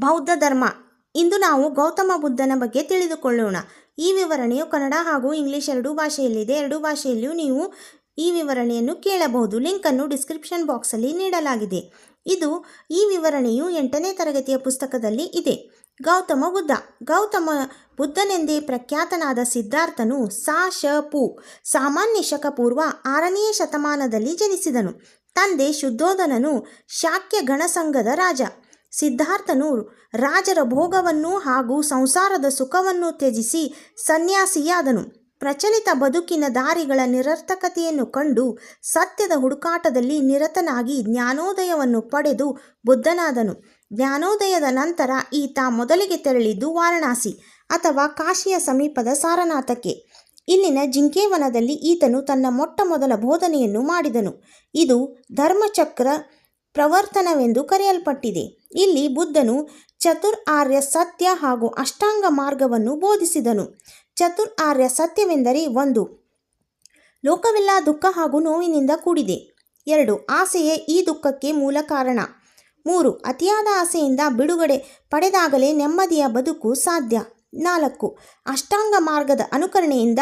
ಬೌದ್ಧ ಧರ್ಮ. ಇಂದು ನಾವು ಗೌತಮ ಬುದ್ಧನ ಬಗ್ಗೆ ತಿಳಿದುಕೊಳ್ಳೋಣ. ಈ ವಿವರಣೆಯು ಕನ್ನಡ ಹಾಗೂ ಇಂಗ್ಲಿಷ್ ಎರಡೂ ಭಾಷೆಯಲ್ಲಿದೆ. ಎರಡೂ ಭಾಷೆಯಲ್ಲಿಯೂ ನೀವು ಈ ವಿವರಣೆಯನ್ನು ಕೇಳಬಹುದು. ಲಿಂಕನ್ನು ಡಿಸ್ಕ್ರಿಪ್ಷನ್ ಬಾಕ್ಸಲ್ಲಿ ನೀಡಲಾಗಿದೆ. ಇದು ಈ ವಿವರಣೆಯು ಎಂಟನೇ ತರಗತಿಯ ಪುಸ್ತಕದಲ್ಲಿ ಇದೆ. ಗೌತಮ ಬುದ್ಧ. ಗೌತಮ ಬುದ್ಧನೆಂದೇ ಪ್ರಖ್ಯಾತನಾದ ಸಿದ್ಧಾರ್ಥನು ಸಾ ಶ ಪು, ಸಾಮಾನ್ಯ ಶಕ ಪೂರ್ವ ಆರನೆಯ ಶತಮಾನದಲ್ಲಿ ಜನಿಸಿದನು. ತಂದೆ ಶುದ್ಧೋಧನನು ಶಾಕ್ಯ ಗಣಸಂಘದ ರಾಜ. ಸಿದ್ಧಾರ್ಥನು ರಾಜರ ಭೋಗವನ್ನು ಹಾಗೂ ಸಂಸಾರದ ಸುಖವನ್ನು ತ್ಯಜಿಸಿ ಸನ್ಯಾಸಿಯಾದನು. ಪ್ರಚಲಿತ ಬದುಕಿನ ದಾರಿಗಳ ನಿರರ್ಥಕತೆಯನ್ನು ಕಂಡು ಸತ್ಯದ ಹುಡುಕಾಟದಲ್ಲಿ ನಿರತನಾಗಿ ಜ್ಞಾನೋದಯವನ್ನು ಪಡೆದು ಬುದ್ಧನಾದನು. ಜ್ಞಾನೋದಯದ ನಂತರ ಈತ ಮೊದಲಿಗೆ ತೆರಳಿದ್ದು ವಾರಣಾಸಿ ಅಥವಾ ಕಾಶಿಯ ಸಮೀಪದ ಸಾರನಾಥಕ್ಕೆ. ಇಲ್ಲಿನ ಜಿಂಕೇವನದಲ್ಲಿ ಈತನು ತನ್ನ ಮೊಟ್ಟ ಮೊದಲ ಬೋಧನೆಯನ್ನು ಮಾಡಿದನು. ಇದು ಧರ್ಮಚಕ್ರ ಪ್ರವರ್ತನವೆಂದು ಕರೆಯಲ್ಪಟ್ಟಿದೆ. ಇಲ್ಲಿ ಬುದ್ಧನು ಚತುರ್ ಆರ್ಯ ಸತ್ಯ ಹಾಗೂ ಅಷ್ಟಾಂಗ ಮಾರ್ಗವನ್ನು ಬೋಧಿಸಿದನು. ಚತುರ್ ಆರ್ಯ ಸತ್ಯವೆಂದರೆ ಒಂದು, ಲೋಕವೆಲ್ಲ, ದುಃಖ ಹಾಗೂ ನೋವಿನಿಂದ ಕೂಡಿದೆ. ಎರಡು, ಆಸೆಯೇ ಈ ದುಃಖಕ್ಕೆ ಮೂಲ ಕಾರಣ. ಮೂರು, ಅತಿಯಾದ ಆಸೆಯಿಂದ ಬಿಡುಗಡೆ ಪಡೆದಾಗಲೇ ನೆಮ್ಮದಿಯ ಬದುಕು ಸಾಧ್ಯ. ನಾಲ್ಕು, ಅಷ್ಟಾಂಗ ಮಾರ್ಗದ ಅನುಕರಣೆಯಿಂದ,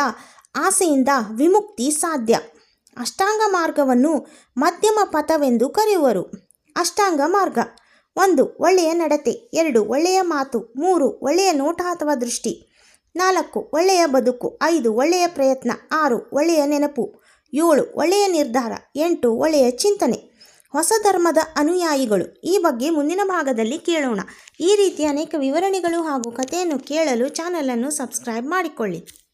ಆಸೆಯಿಂದ ವಿಮುಕ್ತಿ ಸಾಧ್ಯ. ಅಷ್ಟಾಂಗ ಮಾರ್ಗವನ್ನು ಮಧ್ಯಮ ಪಥವೆಂದು ಕರೆಯುವರು. ಅಷ್ಟಾಂಗ ಮಾರ್ಗ. ಒಂದು, ಒಳ್ಳೆಯ ನಡತೆ. ಎರಡು, ಒಳ್ಳೆಯ ಮಾತು. ಮೂರು, ಒಳ್ಳೆಯ ನೋಟ ಅಥವಾ ದೃಷ್ಟಿ. ನಾಲ್ಕು, ಒಳ್ಳೆಯ ಬದುಕು. ಐದು, ಒಳ್ಳೆಯ ಪ್ರಯತ್ನ. ಆರು, ಒಳ್ಳೆಯ ನೆನಪು. ಏಳು, ಒಳ್ಳೆಯ ನಿರ್ಧಾರ. ಎಂಟು, ಒಳ್ಳೆಯ ಚಿಂತನೆ. ಹೊಸ ಧರ್ಮದ ಅನುಯಾಯಿಗಳು. ಈ ಬಗ್ಗೆ ಮುಂದಿನ ಭಾಗದಲ್ಲಿ ಕೇಳೋಣ. ಈ ರೀತಿ ಅನೇಕ ವಿವರಣೆಗಳು ಹಾಗೂ ಕಥೆಯನ್ನು ಕೇಳಲು ಚಾನಲನ್ನು ಸಬ್ಸ್ಕ್ರೈಬ್ ಮಾಡಿಕೊಳ್ಳಿ.